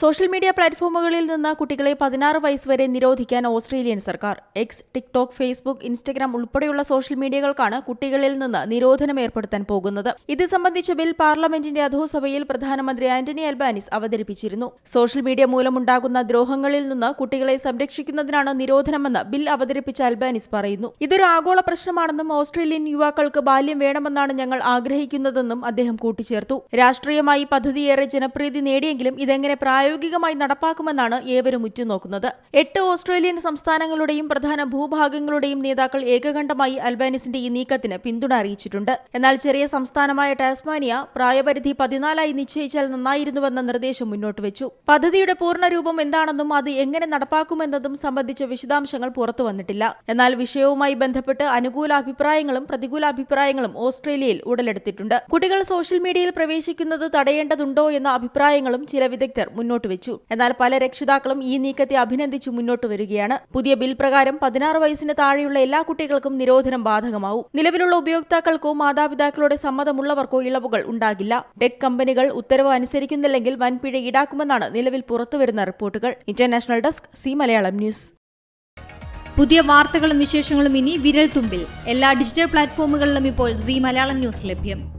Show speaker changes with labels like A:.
A: Social media പ്ലാറ്റ്ഫോമുകളിൽ നിന്ന് കുട്ടികളെ പതിനാറ് വയസ്സ് വരെ നിരോധിക്കാൻ ഓസ്ട്രേലിയൻ സർക്കാർ. എക്സ് ടിക്ടോക്ക് ഫേസ്ബുക്ക് ഇൻസ്റ്റഗ്രാം ഉൾപ്പെടെയുള്ള സോഷ്യൽ മീഡിയകൾക്കാണ് കുട്ടികളിൽ നിന്ന് നിരോധനം ഏർപ്പെടുത്താൻ പോകുന്നത്. ഇത് സംബന്ധിച്ച ബിൽ പാർലമെന്റിന്റെ അധോസഭയിൽ പ്രധാനമന്ത്രി ആന്റണി അൽബാനിസ് അവതരിപ്പിച്ചിരുന്നു. സോഷ്യൽ മീഡിയ മൂലമുണ്ടാകുന്ന ദ്രോഹങ്ങളിൽ നിന്ന് കുട്ടികളെ സംരക്ഷിക്കുന്നതിനാണ് നിരോധനമെന്ന് ബിൽ അവതരിപ്പിച്ച അൽബാനിസ് പറയുന്നു. ഇതൊരു ആഗോള പ്രശ്നമാണെന്നും ഓസ്ട്രേലിയൻ യുവാക്കൾക്ക് ബാല്യം വേണമെന്നാണ് ഞങ്ങൾ ആഗ്രഹിക്കുന്നതെന്നും അദ്ദേഹം കൂട്ടിച്ചേർത്തു. രാഷ്ട്രീയമായി പദ്ധതിയേറെ ജനപ്രീതി നേടിയെങ്കിലും ഇതെങ്ങനെ പ്രായോഗികമായി നടപ്പാക്കുമെന്നാണ് ഏവരും ഉറ്റുനോക്കുന്നത്. എട്ട് ഓസ്ട്രേലിയൻ സംസ്ഥാനങ്ങളുടെയും പ്രധാന ഭൂഭാഗങ്ങളുടെയും നേതാക്കൾ ഏകകണ്ഠമായി അൽബാനിസിന്റെ ഈ നീക്കത്തിന് പിന്തുണ അറിയിച്ചിട്ടുണ്ട്. എന്നാൽ ചെറിയ സംസ്ഥാനമായ ടാസ്മാനിയ പ്രായപരിധി പതിനാലായി നിശ്ചയിച്ചാൽ നന്നായിരുന്നുവെന്ന നിർദ്ദേശം മുന്നോട്ട് വെച്ചു. പദ്ധതിയുടെ പൂർണരൂപം എന്താണെന്നും അത് എങ്ങനെ നടപ്പാക്കുമെന്നതും സംബന്ധിച്ച വിശദാംശങ്ങൾ പുറത്തു വന്നിട്ടില്ല. എന്നാൽ വിഷയവുമായി ബന്ധപ്പെട്ട് അനുകൂല അഭിപ്രായങ്ങളും പ്രതികൂല അഭിപ്രായങ്ങളും ഓസ്ട്രേലിയയിൽ ഉടലെടുത്തിട്ടുണ്ട്. കുട്ടികൾ സോഷ്യൽ മീഡിയയിൽ പ്രവേശിക്കുന്നത് തടയേണ്ടതുണ്ടോ എന്ന അഭിപ്രായങ്ങളും ചില വിദഗ്ധർ മുന്നോട്ട് വെച്ചു. എന്നാൽ പല രക്ഷിതാക്കളും ഈ നീക്കത്തെ അഭിനന്ദിച്ചു മുന്നോട്ട് വരികയാണ്. പുതിയ ബിൽ പ്രകാരം പതിനാറ് വയസ്സിന് താഴെയുള്ള എല്ലാ കുട്ടികൾക്കും നിരോധനം ബാധകമാവും. നിലവിലുള്ള ഉപയോക്താക്കൾക്കോ മാതാപിതാക്കളുടെ സമ്മതമുള്ളവർക്കോ ഇളവുകൾ ഉണ്ടാകില്ല. ടെക് കമ്പനികൾ ഉത്തരവ് അനുസരിക്കുന്നില്ലെങ്കിൽ വൻപിഴ ഈടാക്കുമെന്നാണ് നിലവിൽ പുറത്തുവരുന്ന റിപ്പോർട്ടുകൾ. International desk C Malayalam news.
B: പുതിയ വാർത്തകളും വിശേഷങ്ങളും ഇനി വിരൽ തുമ്പിൽ എല്ലാ ഡിജിറ്റൽ പ്ലാറ്റ്ഫോമുകളിലും ഇപ്പോൾ സി മലയാളം ന്യൂസ് ലഭ്യം.